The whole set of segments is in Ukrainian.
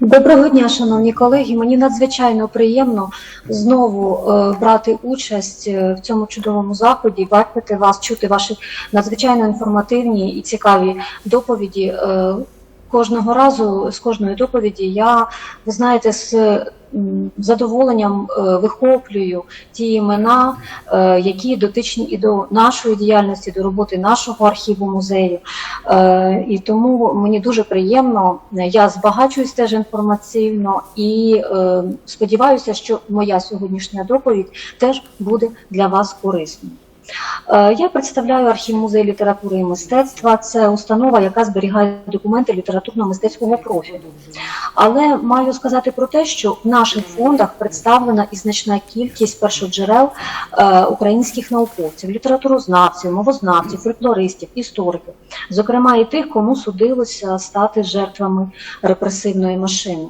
Доброго дня, шановні колеги. Мені надзвичайно приємно знову е, брати участь е, в цьому чудовому заході, бачити вас, чути ваші надзвичайно інформативні і цікаві доповіді. Е, кожного разу з кожної доповіді я, ви знаєте, з задоволенням е, вихоплюю ті імена, е, які дотичні і до нашої діяльності, до роботи нашого архіву музею. Е, І тому мені дуже приємно. Я збагачуюсь теж інформаційно і сподіваюся, що моя сьогоднішня доповідь теж буде для вас корисною. Е, Я представляю архів музею літератури і мистецтва. Це установа, яка зберігає документи літературно-мистецького профілю. Але маю сказати про те, що в наших фондах представлена і значна кількість першоджерел е, українських науковців, літературознавців, мовознавців, фольклористів, істориків, зокрема і тих, кому судилося стати жертвами репресивної машини.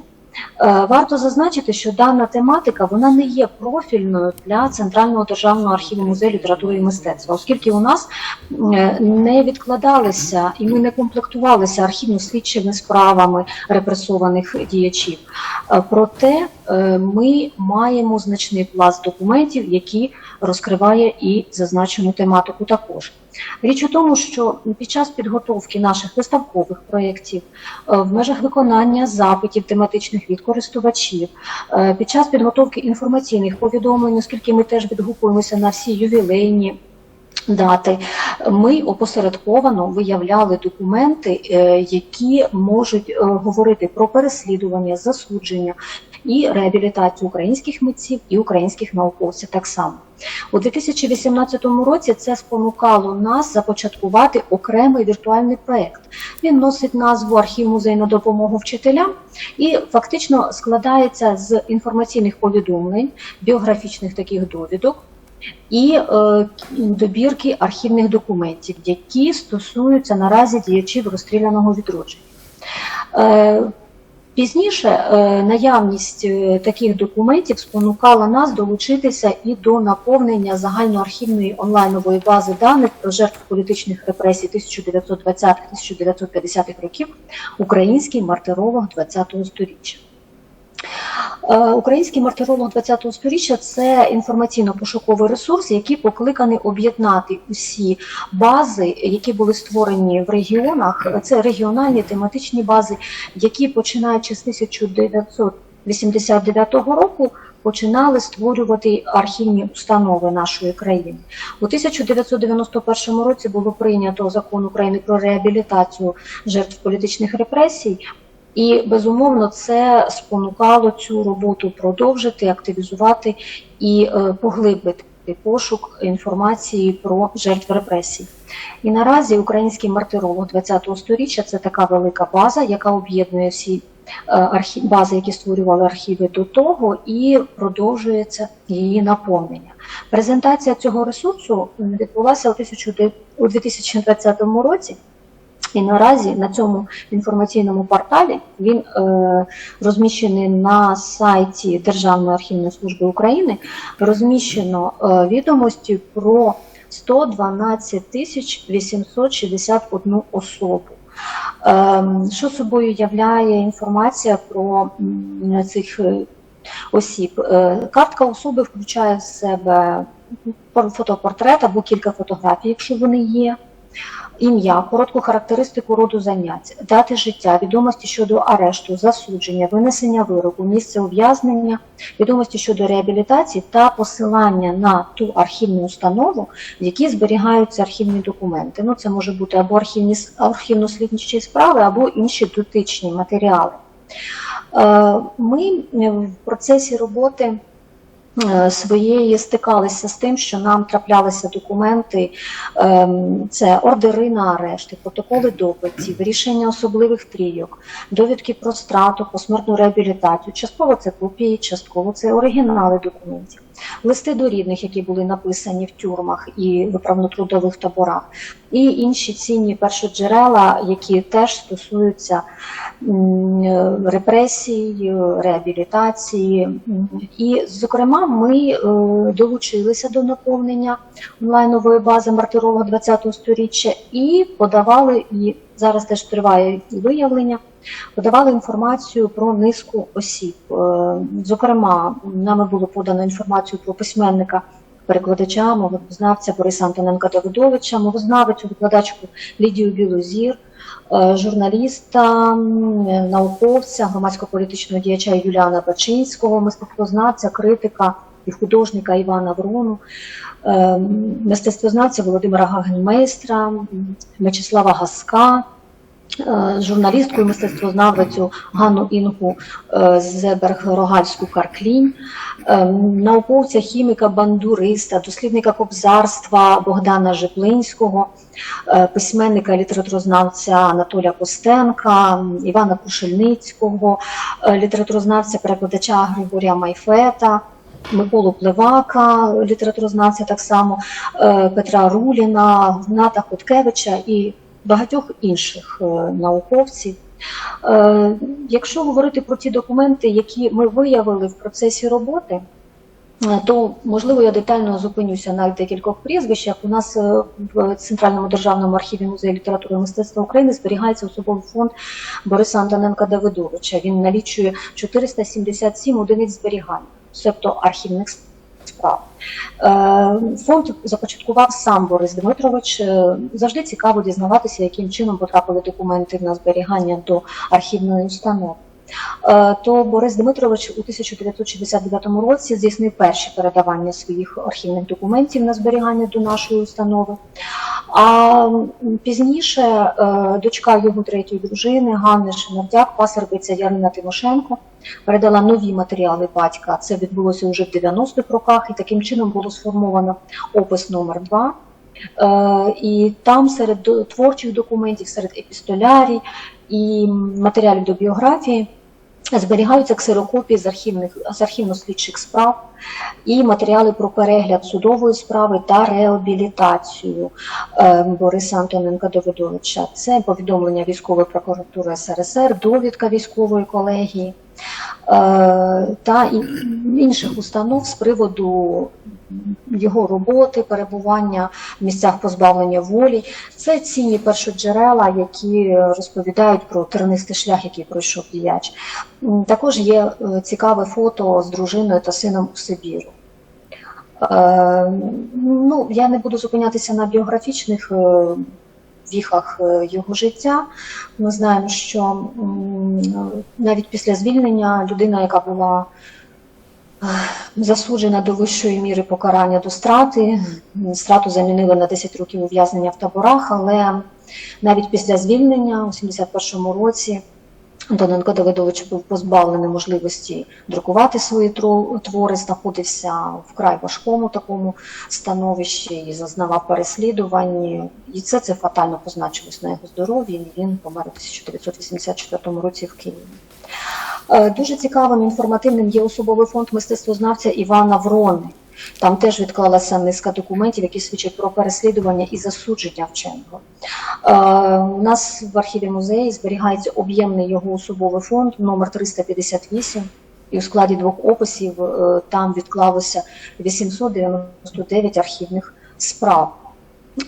Е, Варто зазначити, що дана тематика вона не є профільною для Центрального державного архіву музею літератури і мистецтва, оскільки у нас е, не відкладалися і ми не комплектувалися архівно-слідчими справами репресованих діячів. Е, Проте ми маємо значний пласт документів, які розкриває і зазначену тематику також. Річ у тому, що під час підготовки наших виставкових проєктів, е, в межах виконання запитів тематичних від користувачів, е, під час підготовки інформаційних повідомлень, оскільки ми теж відгукуємося на всі ювілейні. Дати ми опосередковано виявляли документи, е, які можуть говорити про переслідування, засудження і реабілітацію українських митців і українських науковців так само. У 2018 році це спонукало нас започаткувати окремий віртуальний проект. Він носить назву Архів музей на допомогу вчителям і фактично складається з інформаційних повідомлень, біографічних таких довідок. І е, добірки архівних документів, які стосуються наразі діячів розстріляного відродження. Е, Пізніше е, наявність е, таких документів спонукала нас долучитися і до наповнення загальноархівної онлайнової бази даних про жертв політичних репресій 1920-1950-х років Український мартиролог ХХ століття. Е, Український мартиролог ХХ століття це інформаційно-пошуковий ресурс, який покликаний об'єднати усі бази, які були створені в регіонах. Це регіональні тематичні бази, які починаючи з 1989 року починали створювати архівні установи нашої країни. У 1991 році було прийнято закон України про реабілітацію жертв політичних репресій. І безумовно це спонукало цю роботу продовжити, активізувати і е, поглибити пошук інформації про жертв репресій. І наразі український мартиролог ХХ століття це така велика база, яка об'єднує всі е, архі... бази, які створювали архіви до того, і продовжується її наповнення. Презентація цього ресурсу відбулася у 1900 у 2020 році. І наразі на цьому інформаційному порталі він е, розміщений на сайті Державної архівної служби України. Розміщено е, відомості про 112 тисяч 861 особу. Е, що собою являє інформація про цих е, осіб? Е, картка особи включає в себе фотопортрет або кілька фотографій, якщо вони є ім'я, коротку характеристику роду занять, дати життя, відомості щодо арешту, засудження, винесення вироку, місце ув'язнення, відомості щодо реабілітації та посилання на ту архівну установу, в якій зберігаються архівні документи. Ну, це може бути або архівні архівно-слідчі справи, або інші дотичні матеріали. Е, Ми в процесі роботи своєї стикалися з тим, що нам траплялися документи, ем, це ордери на арешти, протоколи допитів, рішення особливих трійок, довідки про страту, посмертну реабілітацію. Частково це копії, частково це оригінали документів, листи до рідних, які були написані в тюрмах і виправно-трудових таборах, і інші цінні першоджерела, які теж стосуються репресій, реабілітації. І, зокрема, ми е, долучилися до наповнення онлайнової бази мартиролога ХХ століття і подавали, і зараз теж триває виявлення подавали інформацію про низку осіб. Е, Зокрема, нами було подано інформацію про письменника. Перекладача, мовознавця Бориса Антоненка Давидовича, мовознавицю, викладачку Лідію Білозір, е, журналіста, науковця, громадсько-політичного діяча Юліана Бачинського, мистецтвознавця, критика і художника Івана Врону, е, мистецтвознавця Володимира Гагенмейстра, Мечислава Гаска, журналістку і мистецтвознавицю Ганну Інгу е, Зеберг-Рогальську Карклінь, е, науковця, хіміка, бандуриста, дослідника кобзарства Богдана Жеплинського, е, письменника літературознавця Анатолія Костенка, Івана Кушельницького, е, літературознавця, перекладача Григорія Майфета. Миколу Плевака, літературознавця так само, е, Петра Руліна, Гната Хоткевича і багатьох інших е, науковців. Е, Якщо говорити про ті документи, які ми виявили в процесі роботи, е, то можливо я детально зупинюся на декількох прізвищах. У нас в Центральному державному архіві музею літератури і мистецтва України зберігається особовий фонд Бориса Антоненка Давидовича. Він налічує 477 одиниць зберігання, тобто архівних справ. Е, Фонд започаткував сам Борис Дмитрович. Е, Завжди цікаво дізнаватися, яким чином потрапили документи на зберігання до архівної установи. Е, То Борис Дмитрович у 1969 році здійснив перші передавання своїх архівних документів на зберігання до нашої установи. А пізніше е, дочка його третьої дружини Ганни Шинердяк, пасербиця Ярина Тимошенко, передала нові матеріали батька. Це відбулося вже в 90-х роках, і таким чином було сформовано опис номер 2 Е, І там серед творчих документів, серед епістолярій і матеріалів до біографії зберігаються ксерокопії з архівних з архівно-слідчих справ і матеріали про перегляд судової справи та реабілітацію е, Бориса Антоненка Давидовича. Це повідомлення військової прокуратури СРСР, довідка військової колегії е, та інших установ з приводу його роботи, перебування в місцях позбавлення волі. Це цінні першоджерела, які розповідають про тернистий шлях, який пройшов діяч. Також є е, цікаве фото з дружиною та сином у Сибіру. Е, Ну, я не буду зупинятися на біографічних е, віхах е, його життя. Ми знаємо, що навіть після звільнення людина, яка була е, засуджена до вищої міри покарання до страти, страту замінили на 10 років ув'язнення в таборах, але навіть після звільнення у 71-му році Антоненко Давидович був позбавлений можливості друкувати свої твори, знаходився в край важкому такому становищі і зазнавав переслідувань. І це це фатально позначилось на його здоров'ї. Він помер у 1984 році в Києві. Е, Дуже цікавим інформативним є особовий фонд мистецтвознавця Івана Врони. Там теж відклалася низка документів, які свідчать про переслідування і засудження вченого. Е, У нас в архіві музею зберігається об'ємний його особовий фонд номер 358, і у складі двох описів е, там відклалося 899 архівних справ.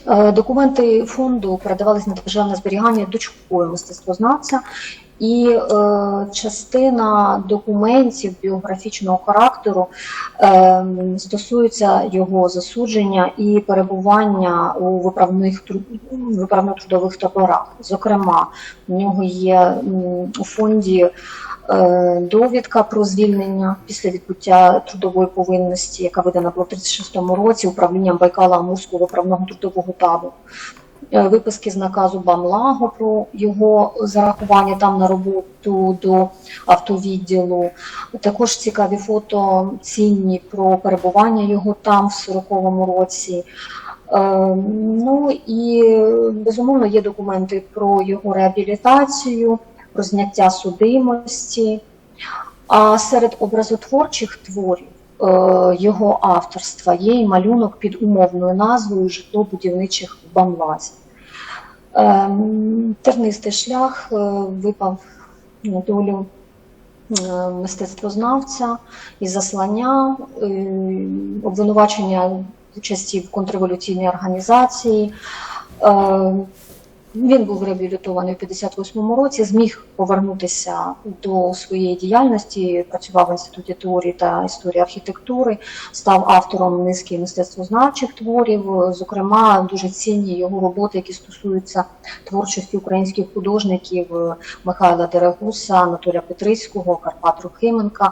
Е, Документи фонду передавалися на державне зберігання дочкою мистецтвознавця, і е, частина документів біографічного характеру е, стосується його засудження і перебування у виправних тру- виправно-трудових таборах. Зокрема, у нього є у фонді е, довідка про звільнення після відбуття трудової повинності, яка видана була в 36-му році управлінням Байкала Амурського виправного трудового табору. Е, Виписки з наказу Бамлаго про його зарахування там на роботу до автовідділу. Також цікаві фото цінні про перебування його там в 40-му році. Е, Ну і безумовно є документи про його реабілітацію, про зняття судимості. А серед образотворчих творів е, його авторства є і малюнок під умовною назвою Житло будівничих в Бамлазі. Ем, Тернистий шлях е, випав на долю е, мистецтвознавця і заслання, е, обвинувачення участі в контрреволюційній організації. Він був реабілітований у 58-му році, зміг повернутися до своєї діяльності, працював в інституті теорії та історії архітектури, став автором низки мистецтвознавчих творів, зокрема дуже цінні його роботи, які стосуються творчості українських художників Михайла Дерегуса, Анатолія Петрицького, Карпа Трохименка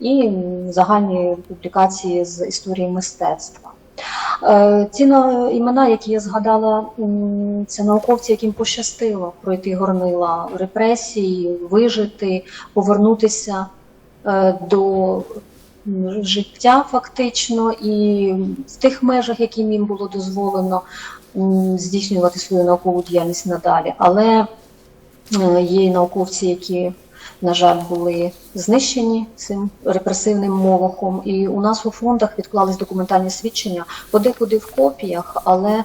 і загальні публікації з історії мистецтва. Е, Ці на- імена, які я згадала, це науковці, яким пощастило пройти горнила репресій, вижити, повернутися е, до життя фактично, і в тих межах, яким їм було дозволено здійснювати свою наукову діяльність надалі. Але е, є науковці, які на жаль, були знищені цим репресивним молохом. І у нас у фондах відклались документальні свідчення, подекуди в копіях, але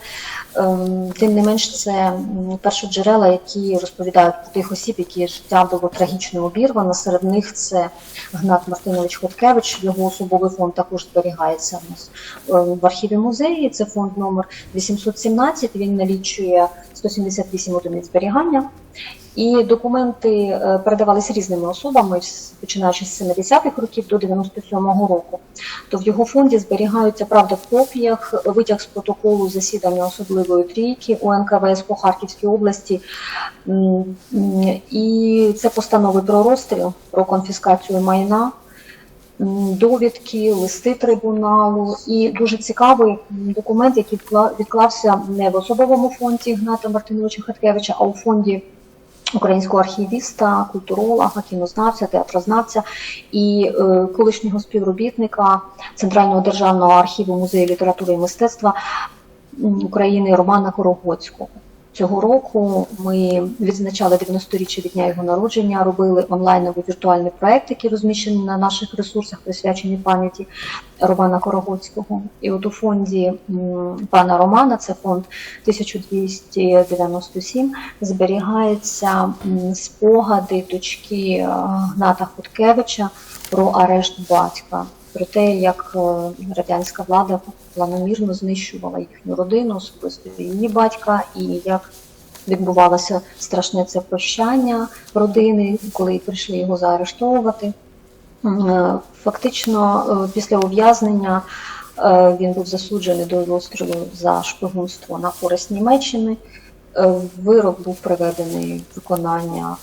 ем, тим не менш це першоджерела, які розповідають про тих осіб, які життя було трагічно обірвано. Серед них це Гнат Мартинович Хоткевич. Його особовий фонд також зберігається у нас е, в архіві музеї. Це фонд номер 817. Він налічує 178 одиниць зберігання. І документи е, передавались різними особами, починаючи з 70-х років до 97-го року. То в його фонді зберігаються правда в копіях витяг з протоколу засідання особливої трійки УНКВС по Харківській області. І це постанови про розстріл, про конфіскацію майна. Довідки, листи трибуналу і дуже цікавий документ, який відклався не в особовому фонді Гната Мартиновича Хаткевича, а у фонді українського архівіста, культуролога, кінознавця, театрознавця і е, колишнього співробітника Центрального державного архіву музею літератури і мистецтва України Романа Корогоцького. Цього року ми відзначали 90-річчя від дня його народження, робили онлайновий віртуальний проект, який розміщений на наших ресурсах, присвячений пам'яті Романа Корогоцького. І от у фонді пана Романа, це фонд 1297, зберігаються м, спогади дочки е, Гната Хуткевича про арешт батька, про те, як е, радянська влада планомірно знищувала їхню родину, особисто її батька, і як відбувалося страшне це прощання родини, коли прийшли його заарештовувати. Е, Фактично, е, після ув'язнення він був засуджений до розстрілу за шпигунство на користь Німеччини. Вирок був приведений в виконання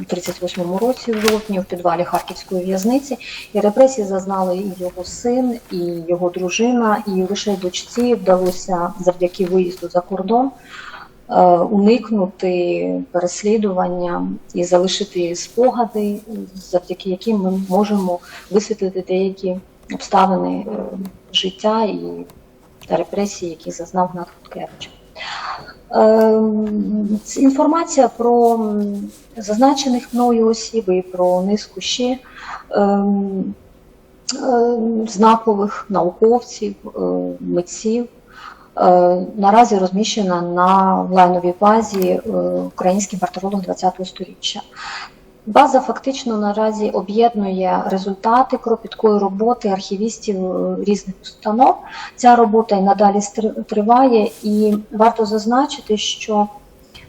у 38-му році в жовтні в підвалі Харківської в'язниці, і репресії зазнали і його син, і його дружина, і лише дочці вдалося завдяки виїзду за кордон е, уникнути переслідування і залишити спогади, завдяки яким ми можемо висвітлити деякі обставини е, життя і репресії, які зазнав Гнат Хуткевич. Ем, Інформація про зазначених мною осіб і про низку ще ем, ем, знакових науковців, е, митців е, наразі розміщена на онлайновій базі е, Український мартиролог ХХ століття. База фактично наразі об'єднує результати кропіткої роботи архівістів е, різних установ. Ця робота і надалі триває, і варто зазначити, що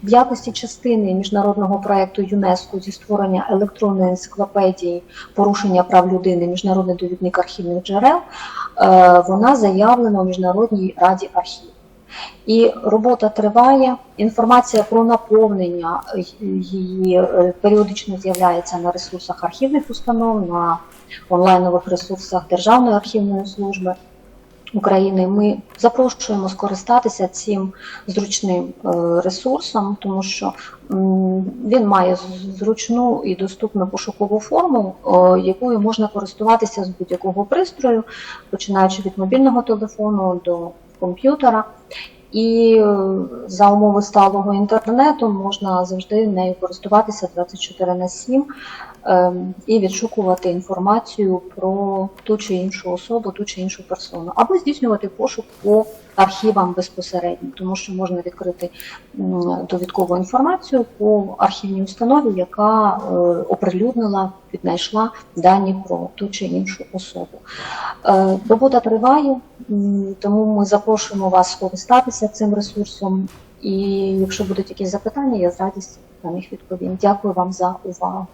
в якості частини міжнародного проєкту ЮНЕСКО зі створення електронної енциклопедії порушення прав людини, міжнародний довідник архівних джерел, е, вона заявлена у Міжнародній раді архівів. І робота триває. Інформація про наповнення її е, періодично з'являється на ресурсах архівних установ, на онлайнових ресурсах Державної архівної служби України. Ми запрошуємо скористатися цим зручним е, ресурсом, тому що він має зручну і доступну пошукову форму, е, якою можна користуватися з будь-якого пристрою, починаючи від мобільного телефону до комп'ютера. І е, за умови сталого інтернету можна завжди нею користуватися 24 на 7 ем, і відшукувати інформацію про ту чи іншу особу, ту чи іншу персону, або здійснювати пошук по архівам безпосередньо, тому що можна відкрити довідкову інформацію по архівній установі, яка е, оприлюднила, віднайшла дані про ту чи іншу особу. Е, Робота триває, тому ми запрошуємо вас скористатися цим ресурсом І якщо будуть якісь запитання, я з радістю на них відповім. Дякую вам за увагу.